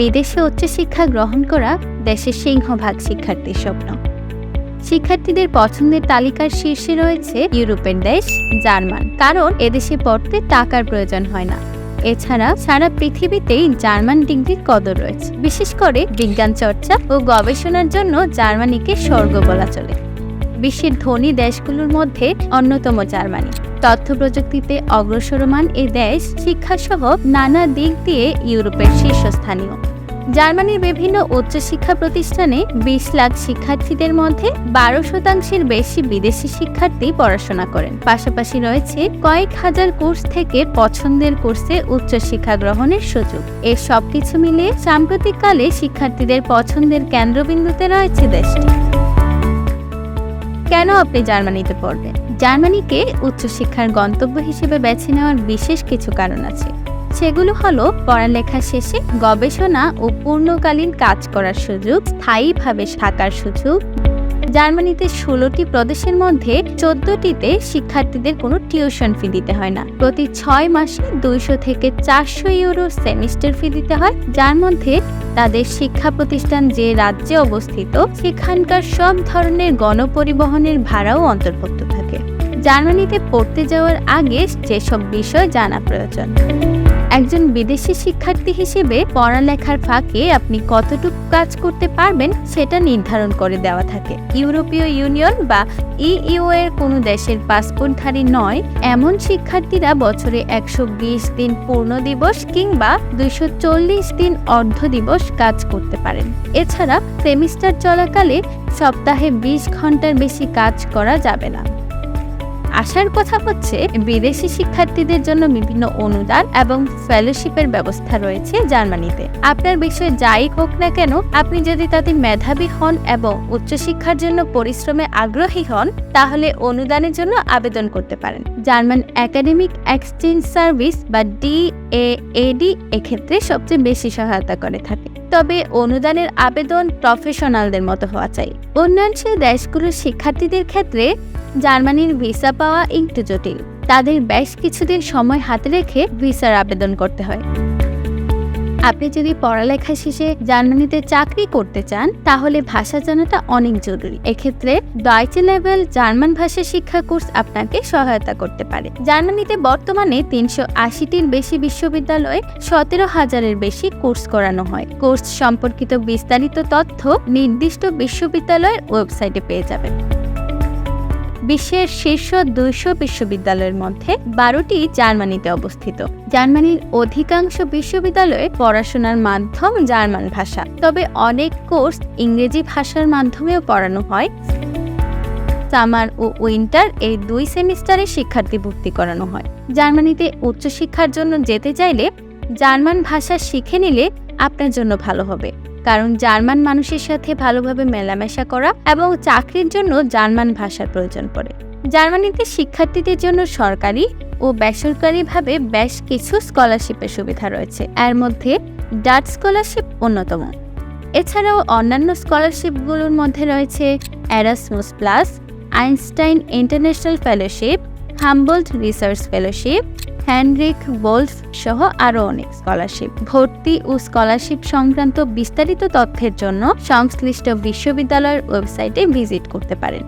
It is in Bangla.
বিদেশে উচ্চশিক্ষা গ্রহণ করা দেশের সিংহভাগ শিক্ষার্থীর স্বপ্ন। শিক্ষার্থীদের পছন্দের তালিকার শীর্ষে রয়েছে ইউরোপের দেশ, জার্মান। কারণ এদেশে পড়তে টাকার প্রয়োজন হয় না। এছাড়া সারা পৃথিবীতেই জার্মান ডিগ্রির কদর রয়েছে। বিশেষ করে বিজ্ঞান চর্চা ও গবেষণার জন্য জার্মানিকে স্বর্গ বলা চলে। বিশ্বের ধনী দেশগুলোর মধ্যে অন্যতম জার্মানি। তথ্য প্রযুক্তিতে অগ্রসরমান এই দেশ শিক্ষাসহ নানা দিক দিয়ে ইউরোপের শীর্ষস্থানীয়। জার্মানির বিভিন্ন উচ্চশিক্ষা প্রতিষ্ঠানে বিশ লাখ শিক্ষার্থীদের মধ্যে বারো শতাংশের বেশি বিদেশি শিক্ষার্থী পড়াশোনা করেন। পাশাপাশি রয়েছে কয়েক হাজার কোর্স থেকে পছন্দের কোর্সে উচ্চশিক্ষা গ্রহণের সুযোগ। এর সবকিছু মিলিয়ে সাম্প্রতিককালে শিক্ষার্থীদের পছন্দের কেন্দ্রবিন্দুতে রয়েছে দেশটি। কেন আপনি জার্মানিতে পড়বেন? জার্মানিকে উচ্চশিক্ষার গন্তব্য হিসেবে বেছে নেওয়ার বিশেষ কিছু কারণ আছে। সেগুলো হলো পড়ালেখা শেষে গবেষণা ও পূর্ণকালীন কাজ করার সুযোগ, স্থায়ীভাবে থাকার সুযোগ। জার্মানিতে ষোলোটি প্রদেশের মধ্যে চোদ্দটিতে শিক্ষার্থীদের কোনো টিউশন ফি দিতে হয় না। প্রতি ছয় মাসে দুইশো থেকে চারশো ইউরো সেমিস্টার ফি দিতে হয়। যার মধ্যে তাদের শিক্ষা প্রতিষ্ঠান যে রাজ্যে অবস্থিত, সেখানকার সব ধরনের গণপরিবহনের ভাড়াও অন্তর্ভুক্ত থাকে। জার্মানিতে পড়তে যাওয়ার আগে যেসব বিষয় জানা প্রয়োজন। একজন বিদেশি শিক্ষার্থী হিসেবে পড়ালেখার ফাঁকে আপনি কতটুকু কাজ করতে পারবেন সেটা নির্ধারণ করে দেওয়া থাকে। ইউরোপীয় ইউনিয়ন বা ইইউ এর কোনো দেশের পাসপোর্টধারী নয়, এমন শিক্ষার্থীরা বছরে একশো বিশ দিন পূর্ণ দিবস কিংবা দুইশো চল্লিশ দিন অর্ধ দিবস কাজ করতে পারেন। এছাড়া সেমিস্টার চলাকালে সপ্তাহে বিশ ঘণ্টার বেশি কাজ করা যাবে না। আসার কথা হচ্ছে, বিদেশি শিক্ষার্থীদের জন্য বিভিন্ন অনুদান এবং ফেলোশিপের ব্যবস্থা রয়েছে জার্মানিতে। আপনার বিষয়ে যাই হোক না কেন, আপনি যদি তাতে মেধাবী হন এবং উচ্চশিক্ষার জন্য পরিশ্রমে আগ্রহী হন, তাহলে অনুদানের জন্য আবেদন করতে পারেন। জার্মান একাডেমিক এক্সচেঞ্জ সার্ভিস বা ডি এ ডিএএডি এক্ষেত্রে সবচেয়ে বেশি সহায়তা করে থাকে। তবে অনুদানের আবেদন প্রফেশনালদের মতো হওয়া চাই। উন্নয়নশীল দেশগুলোর শিক্ষার্থীদের ক্ষেত্রে জার্মানির ভিসা পাওয়া একটু জটিল। তাদের বেশ কিছুদিন সময় হাতে রেখে ভিসার আবেদন করতে হয়। আপনি যদি পড়ালেখা শেষে জার্মানিতে চাকরি করতে চান, তাহলে ভাষা জানাটা অনেক জরুরি। এক্ষেত্রে ডয়চে লেভেল জার্মান ভাষা শিক্ষা কোর্স আপনাকে সহায়তা করতে পারে। জার্মানিতে বর্তমানে তিনশো আশিটির বেশি বিশ্ববিদ্যালয়ে সতেরো হাজারের বেশি কোর্স করানো হয়। কোর্স সম্পর্কিত বিস্তারিত তথ্য নির্দিষ্ট বিশ্ববিদ্যালয়ের ওয়েবসাইটে পেয়ে যাবেন। বিশ্বের শীর্ষ দুইশো বিশ্ববিদ্যালয়ের মধ্যে বারোটি জার্মানিতে অবস্থিত। জার্মানির অধিকাংশ বিশ্ববিদ্যালয়ে পড়াশোনার মাধ্যম জার্মান ভাষা। তবে অনেক কোর্স ইংরেজি ভাষার মাধ্যমেও পড়ানো হয়। সামার ও উইন্টার এই দুই সেমিস্টারে শিক্ষার্থী ভর্তি করানো হয়। জার্মানিতে উচ্চশিক্ষার জন্য যেতে চাইলে জার্মান ভাষা শিখে নিলে আপনার জন্য ভালো হবে। কারণ জার্মান মানুষের সাথে ভালোভাবে মেলামেশা করা এবং চাকরির জন্য জার্মান ভাষার প্রয়োজন পড়ে। জার্মানিতে শিক্ষার্থীদের জন্য সরকারি ও বেসরকারিভাবে বেশ কিছু স্কলারশিপের সুবিধা রয়েছে। এর মধ্যে ডাচ স্কলারশিপ অন্যতম। এছাড়াও অন্যান্য স্কলারশিপগুলোর মধ্যে রয়েছে Erasmus plus, Einstein international fellowship, Humboldt research fellowship Heinrich Boll সহ আরও অনেক স্কলারশিপ। ভর্তি ও স্কলারশিপ সংক্রান্ত বিস্তারিত তথ্যের জন্য সংশ্লিষ্ট বিশ্ববিদ্যালয়ের ওয়েবসাইটে ভিজিট করতে পারেন।